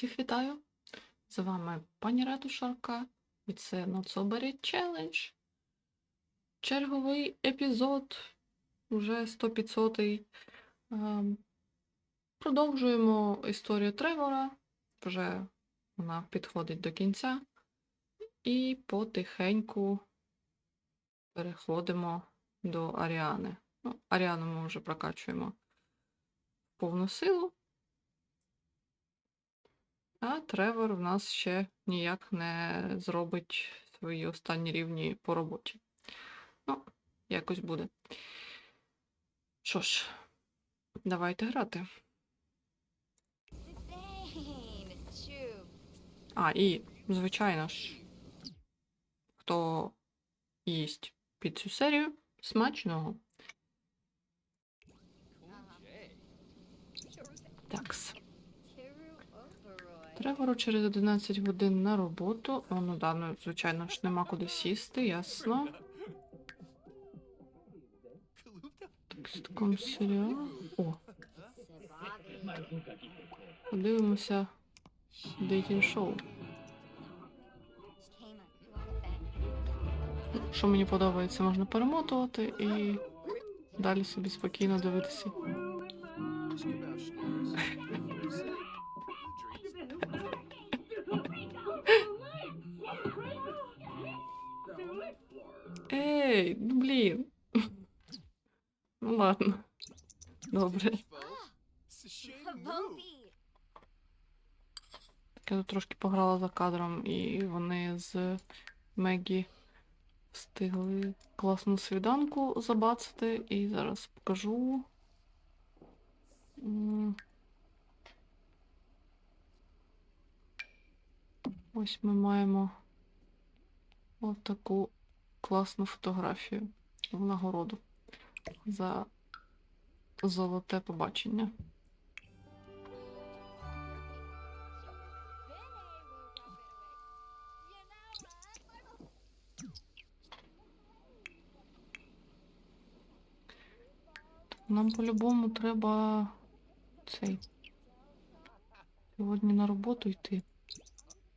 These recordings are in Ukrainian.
Всіх вітаю! З вами пані Ратушарка і це Bad Challenge. Черговий епізод, уже 100-500. Ем, Продовжуємо історію Тревора. Вже вона підходить до кінця. І потихеньку переходимо до Аріани. Ну, Аріану ми вже прокачуємо в повну силу. А Тревор в нас ще ніяк не зробить свої останні рівні по роботі. Ну, якось буде. Що ж, давайте грати. А, і, звичайно ж, хто їсть під цю серію, смачного. Такс. Tiru Тревору через 11 годин на роботу. О, ну да, ну, звичайно ж, нема куди сісти, ясно. Так, серіал. О, подивимося дейтінг шоу. Що мені подобається, можна перемотувати і далі собі спокійно дивитися. Ей, ну блін. Ну ладно. Добре. Bumpi. Я тут трошки пограла за кадром, і вони з Мегі встигли класну свіданку забацати, і зараз покажу. Ось ми маємо от таку класну фотографію в нагороду за золоте побачення. Нам по-любому треба цей сьогодні на роботу йти,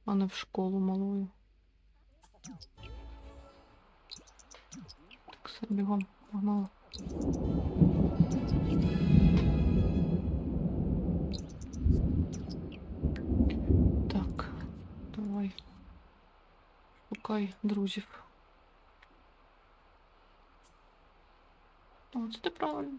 а не в школу малою. Все, бігом, погнала. Так, давай. Шукай друзів. О, це ти правильно.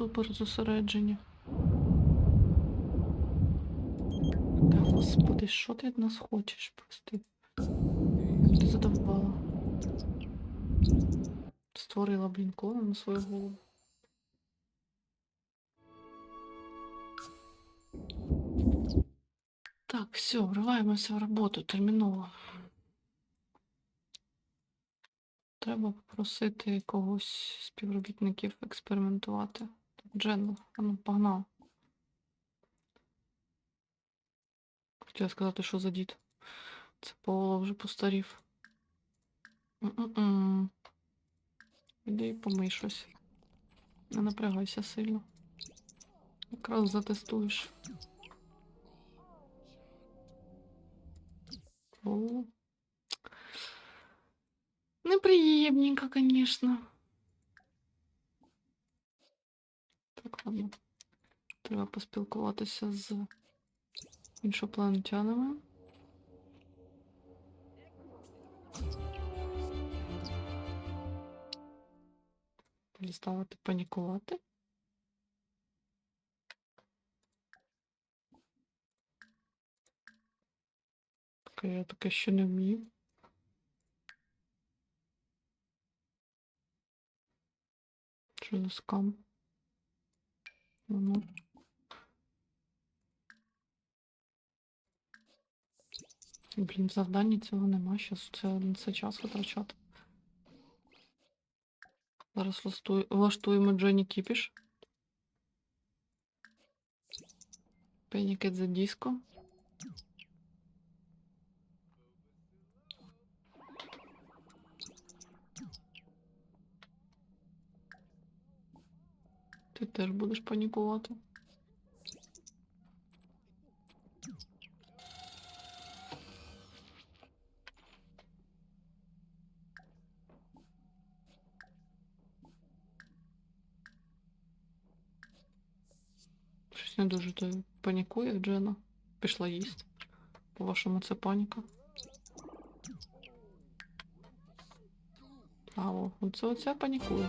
Супер зосереджені. Та господи, що ти від нас хочеш? Прости. Ти задовбала. Створила, блін, клона на свою голову. Так, все, вриваємося в роботу терміново. Треба попросити когось співробітників експериментувати. Так, Дженна, а ну погнав. Хотіла сказати, що за дід. Це Павло вже постарів. Іди і помий щось. Не напрягайся сильно. Якраз затестуєш. О. Неприємненько, конечно. Так. Треба поспілкуватися з іншопланетянами. Переставати панікувати. Таке я таке ще не вмію. Що за скам? Воно. Блін, в цього нема. Щас це, це час витрачати. Зараз влаштуємо Дженні Кіпіш. Пенікет за диском. Ти теж будеш панікувати. Щось не дуже то панікує Джена. Пішла їсти. По-вашому, це паніка. А, о, оце, оце панікує.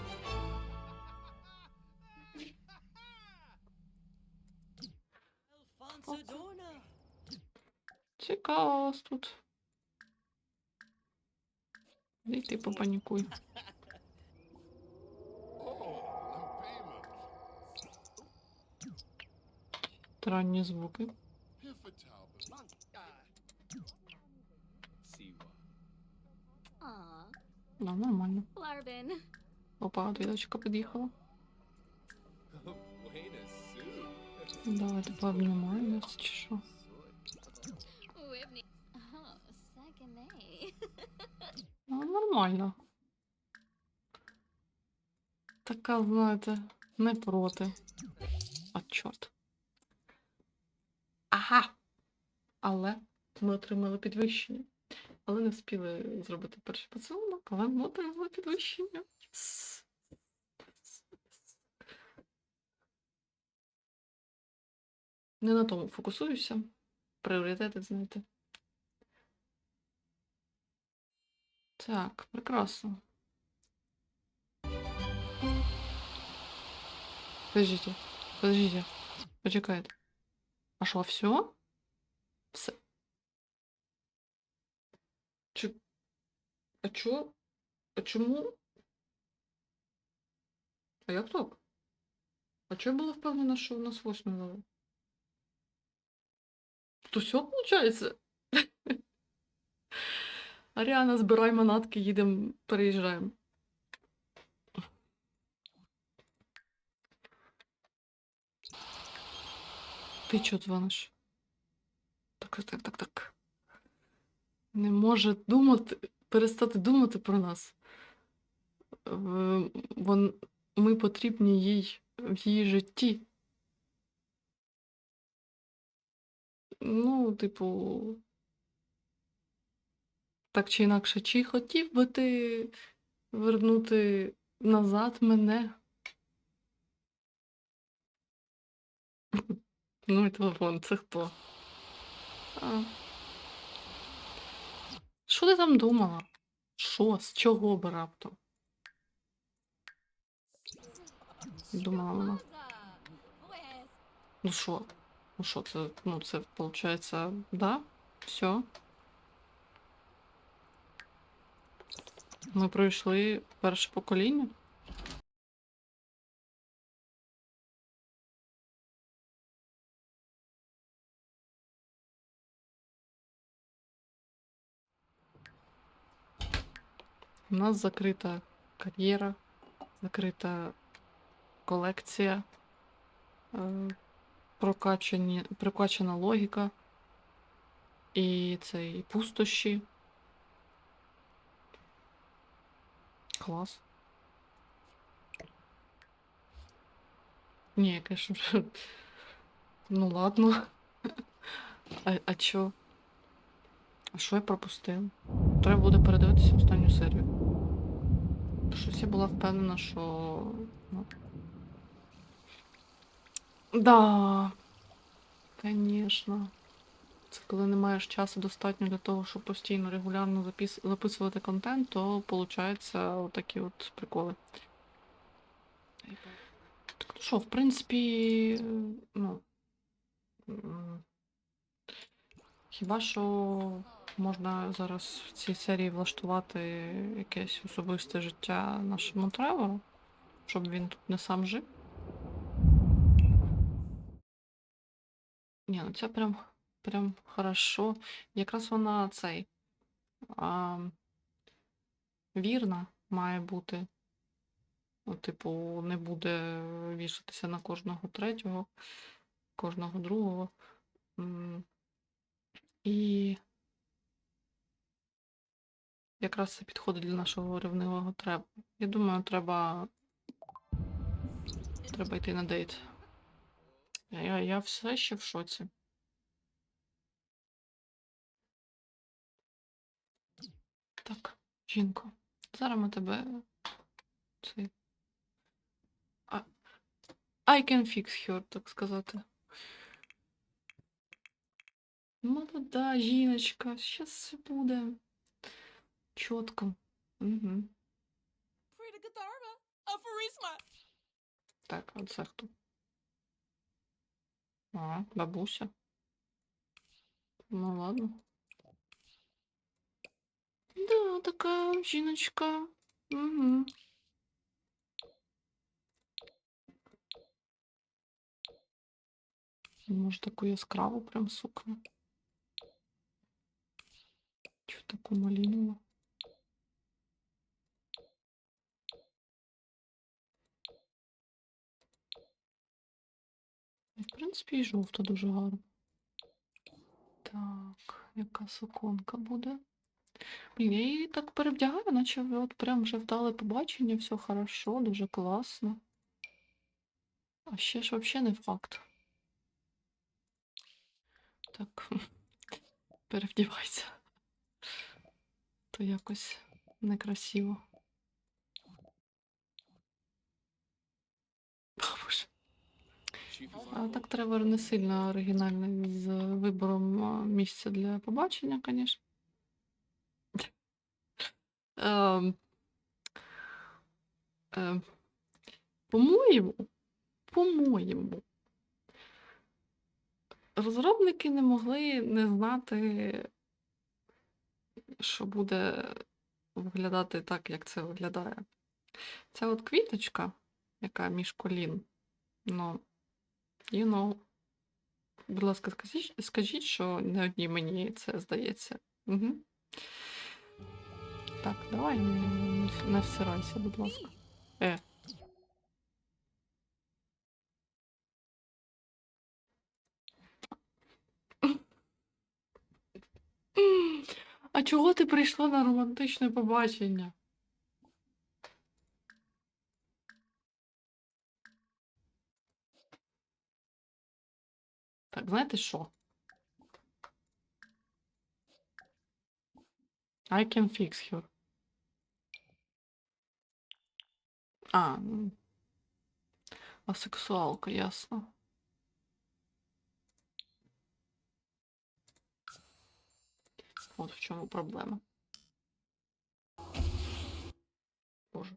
Цікаво вас тут. І ти попанікуй. Странні звуки. Ну, нормально. Опа, двідочка під'їхала. Давайте пообнімаємось, чи що. Нормально. Така, знаєте, не проти. А чорт. Ага. Але ми отримали підвищення. Але не встигли зробити перший поцілунок, але ми отримали підвищення. Не на тому фокусуюся. Пріоритети, знаєте. Так, прекрасно. Подождите, подождите, почекайте. А що, все? Все. Чи... А чо? А чому? А як так? А чого я була впевнена, що в нас восьми дали? То все виходить? Аріана, збирай манатки, їдемо, переїжджаємо. Ти чого дзвониш? Так, так, так, так. Не може думати, перестати думати про нас. Вон, ми потрібні їй в її житті. Ну, типу, так чи інакше, чи хотів би ти вернути назад мене? Ну і телефон, це хто? Що ти там думала? Що? З чого би раптом? Думала вона. Ну що? Ну що, це, ну це виходить, да? Все. Ми пройшли перше покоління. У нас закрита кар'єра, закрита колекція, е, прокачані, прокачана логіка і це і пустощі. Клас. Ні, конечно. Ну ладно. А, а чо? А що я пропустив? Треба буде передивитися останню серію. Щось я була впевнена, що. Ну. Да. Конечно. Це коли не маєш часу достатньо для того, щоб постійно регулярно запис... записувати контент, то виходить отакі от приколи. Так, ну що, в принципі, ну. Хіба що можна зараз в цій серії влаштувати якесь особисте життя нашому тревору, щоб він тут не сам жив. Ні, ну це прям, прям хорошо. Якраз вона цей. А, вірна має бути. Ну, типу, не буде вішатися на кожного третього. кожного другого. І якраз це підходить для нашого ревнивого треба. Я думаю, треба. Треба йти на дейт. Я, я все ще в шоці. Так, жінко, зараз ми тебе. Цей. I can fix her, так сказати. Молода жіночка, щас все буде. Чітко. Угу. Так, а це хто? А, бабуся. Ну ладно. Да, така жіночка. Угу. Може, таку яскраву прям сукню. Чу таку малинову. В принципі, і жовта дуже гарна. Так, яка суконка буде? Блін, я її так перевдягаю, наче от прям вже вдале побачення, все хорошо, дуже класно. А ще ж взагалі не факт. Так, перевдівайся. То якось некрасиво. А так Тревор не сильно оригінальний з вибором місця для побачення, звісно. Ем, ем, По-моєму, по-моєму, розробники не могли не знати, що буде виглядати так, як це виглядає. Ця от квіточка, яка між колін, ну, you know. Будь ласка, скажіть, скажіть, що не одній мені це здається. Угу. Так, давай не, всирайся, будь ласка. Е. А чого ти прийшла на романтичне побачення? Так, знаєте що? I can fix her. А, ну. Асексуалка, ясно. От в чому проблема. Боже.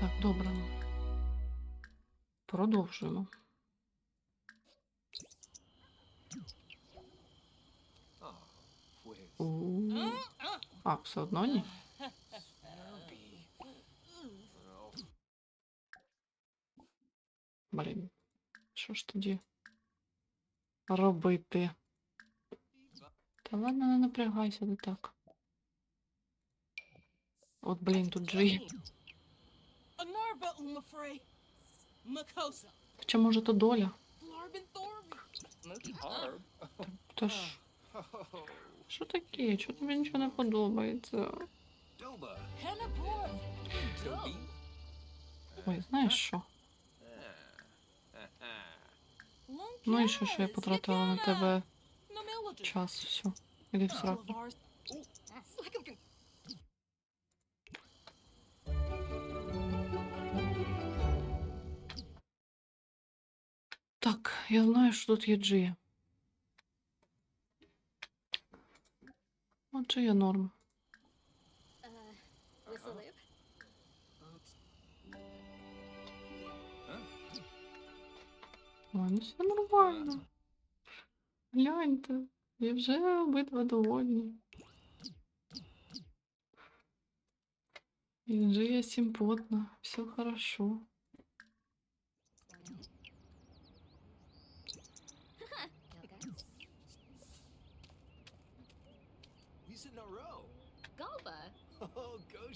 Так, добре. Продовжуємо. У. А, все одно ні? Блін. Що ж тоді робити? Та ладно, не напрягайся, не так. От, блін, тут же. Хоча може то доля. Та ж. Що таке? Чого тобі нічого не подобається? Ой, знаєш що? Ну і що, що я потратила на тебе час, все. Іди в сраку. Так, я знаю, що тут є Джия. От Джия норм. Ой, ну все нормально. Гляньте, і вже обидва довольні. І Джия симпотна, все хорошо.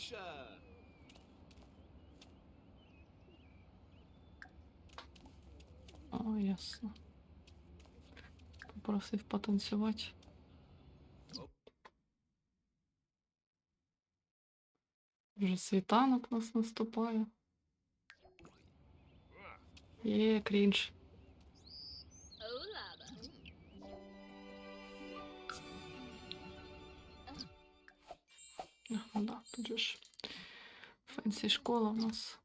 Миша! О, ясно. Попросив потанцювати. Вже світанок нас наступає. Є крінж. Ага, да, тут же ж школа в нас.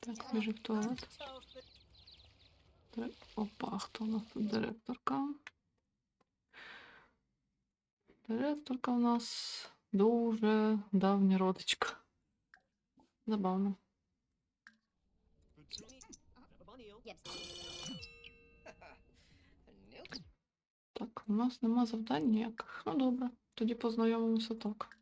Так, біжу в туалет. Опа, хто у нас тут директорка? Директорка у нас дуже давня родичка. Забавно. Так, у нас нема завдань ніяких. Ну добре, тоді познайомимося так.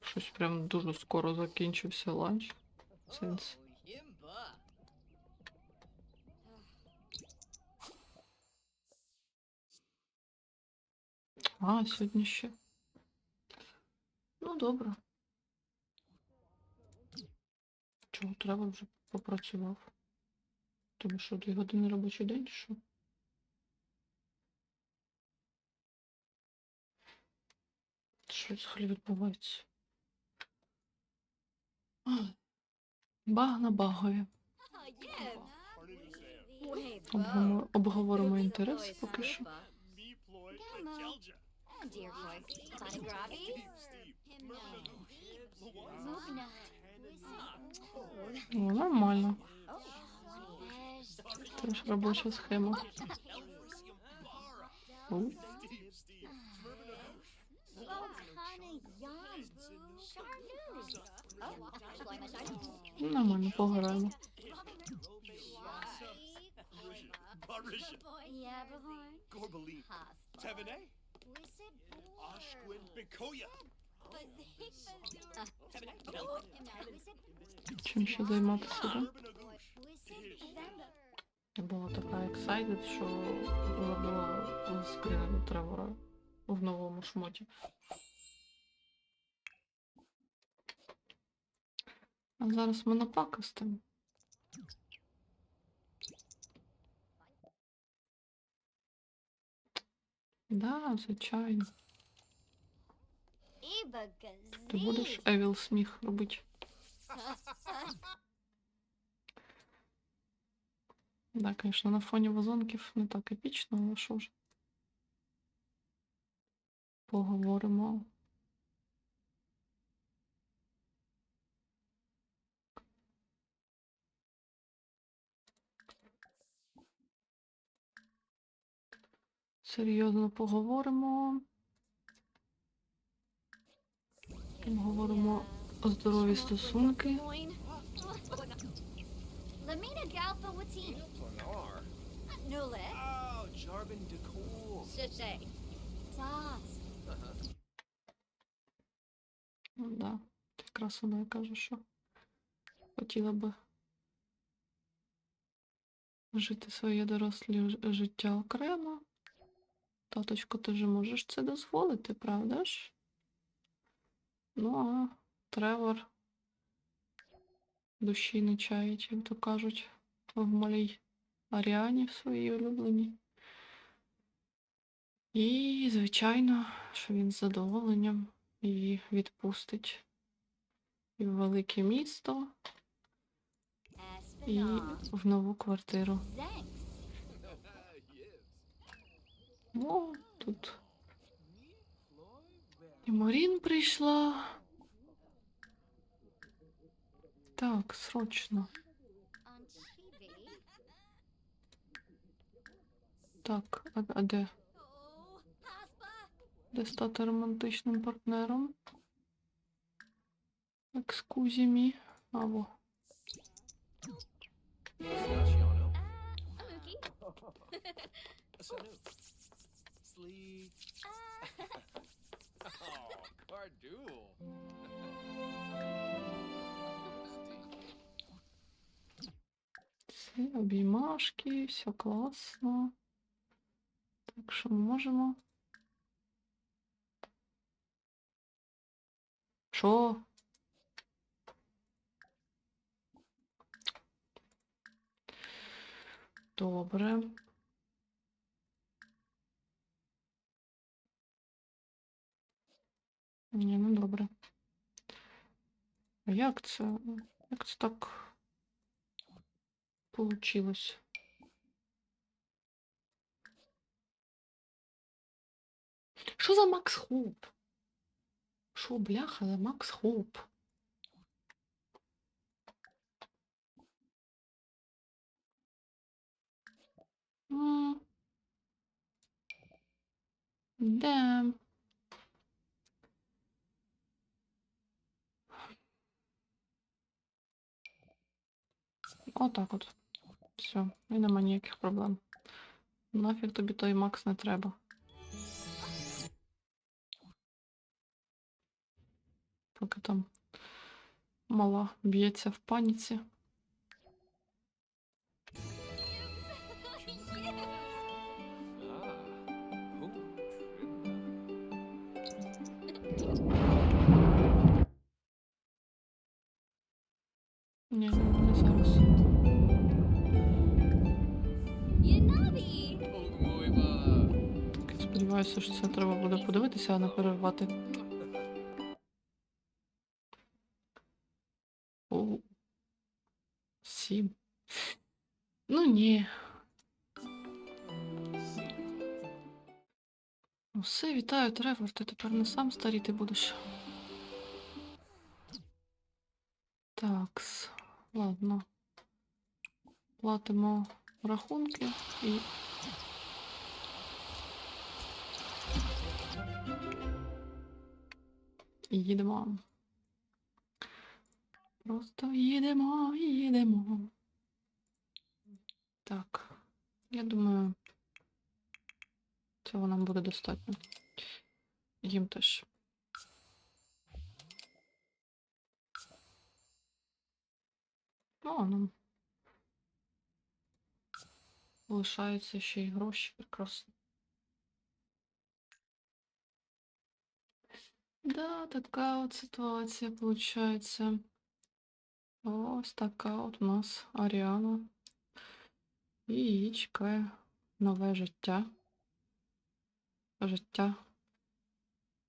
Щось прям дуже скоро закінчився ланч. Сенс. А, сьогодні ще. Ну, добре. Чого треба вже попрацював? Тому що дві години робочий день, що? Що взагалі відбувається? Баг на багові. Обгомо- Обговоримо інтерес поки що. О, нормально. Oh. Теж робоча схема. Oh. Oh, my shine? нормально, пограємо. Gorbaline, Has. Tevene, Wizard Ashquin, Bikoya. Чим ще займатися? Да? Я була така excited, що забула скрінити Тревора в новому шмоті. А зараз ми напакостимо. Да, звичайно. Ти будеш Евіл сміх робити. Да, звісно, на фоні вазонків не так епічно, але що ж. Поговоримо. Серйозно поговоримо. Говоримо о здорові стосунки. Ну да, якраз вона каже, що хотіла би жити своє доросле життя окремо. Таточко, ти же можеш це дозволити, правда ж? Ну, а Тревор душі не чаїть, як то кажуть, в малій Аріані в своїй улюбленій. І, звичайно, що він з задоволенням її відпустить і в велике місто, і в нову квартиру. О, тут і Морін прийшла. Так, срочно. Так, а, а де? Де стати романтичним партнером? Екскузімі. Або. Oh. Все, обіймашки, все класно. Так що ми можемо. Що? Добре. Ні, ну добре. А як це? Як це так получилось? Що за Макс Хоуп? Що, бляха, за Макс Хоуп? Да. Отак от. Все, і нема ніяких проблем. Нафіг тобі той Макс не треба. Поки там мала б'ється в паніці. Сподіваюся, що це треба буде подивитися, а не перервати. О. Сім. Ну ні. Ну все, вітаю, Тревор. Ти тепер не сам старіти будеш. Такс. Ладно. Платимо рахунки і. Їдемо. Просто їдемо, їдемо. Так. Я думаю, цього нам буде достатньо. Їм теж. Ну, нам лишаються ще й гроші. Прекрасно. Да, така от ситуація виходить. Ось така от у нас Аріана. І її нове життя. Життя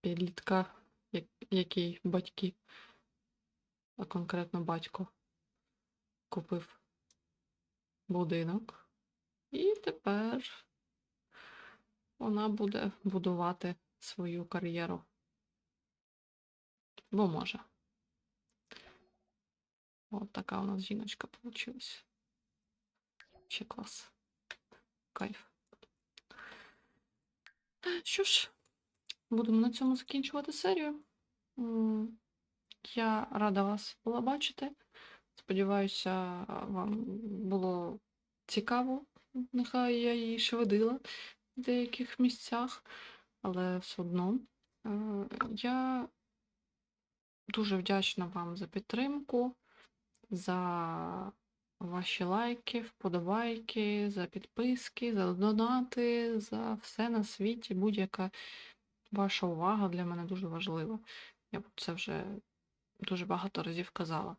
підлітка, як- який батьки, а конкретно батько купив будинок. І тепер вона буде будувати свою кар'єру. Бо може. От така у нас жіночка вийшла. Ще клас. Кайф. Що ж, будемо на цьому закінчувати серію. Я рада вас була бачити. Сподіваюся, вам було цікаво. Нехай я її швидила в деяких місцях, але все одно. Е, Я дуже вдячна вам за підтримку, за ваші лайки, вподобайки, за підписки, за донати, за все на світі. Будь-яка ваша увага для мене дуже важлива. Я це вже дуже багато разів казала.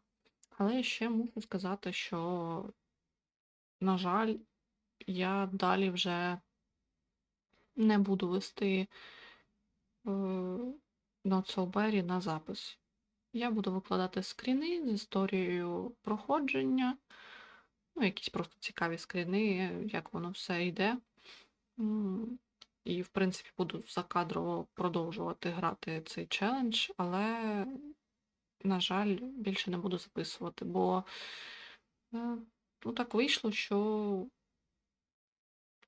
Але ще мушу сказати, що, на жаль, я далі вже не буду вести е, Not на запис. Я буду викладати скріни з історією проходження, ну, якісь просто цікаві скріни, як воно все йде. І, в принципі, буду закадрово продовжувати грати цей челендж, але, на жаль, більше не буду записувати, бо е, ну, так вийшло, що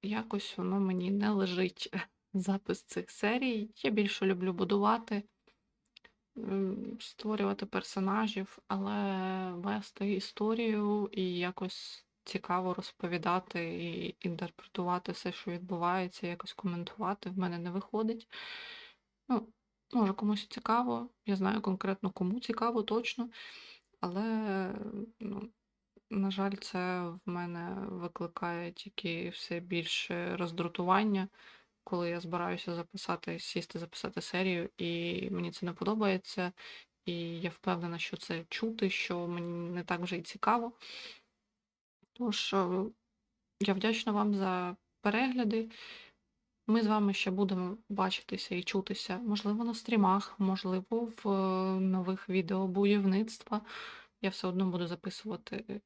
якось воно мені не лежить запис цих серій. Я більше люблю будувати, створювати персонажів, але вести історію і якось цікаво розповідати і інтерпретувати все, що відбувається, якось коментувати в мене не виходить. Ну, може, комусь цікаво, я знаю конкретно кому цікаво точно, але ну, на жаль, це в мене викликає тільки все більше роздратування коли я збираюся записати, сісти, записати серію, і мені це не подобається. І я впевнена, що це чути, що мені не так вже й цікаво. Тож е, я вдячна вам за перегляди. Ми з вами ще будемо бачитися і чутися, можливо, на стрімах, можливо, в е, нових відео будівництва. Я все одно буду записувати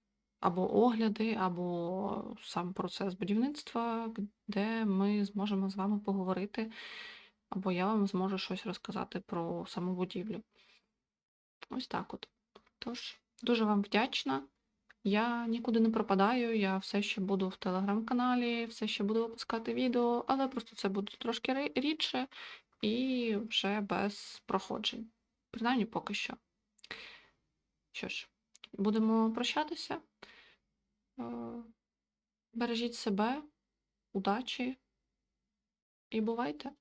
або огляди, або сам процес будівництва, де ми зможемо з вами поговорити, або я вам зможу щось розказати про саму будівлю. Ось так от. Тож, дуже вам вдячна. Я нікуди не пропадаю, я все ще буду в телеграм-каналі, все ще буду випускати відео, але просто це буде трошки рідше і вже без проходжень. Принаймні поки що. Що ж, будемо прощатися. Е, Бережіть себе, удачі і бувайте!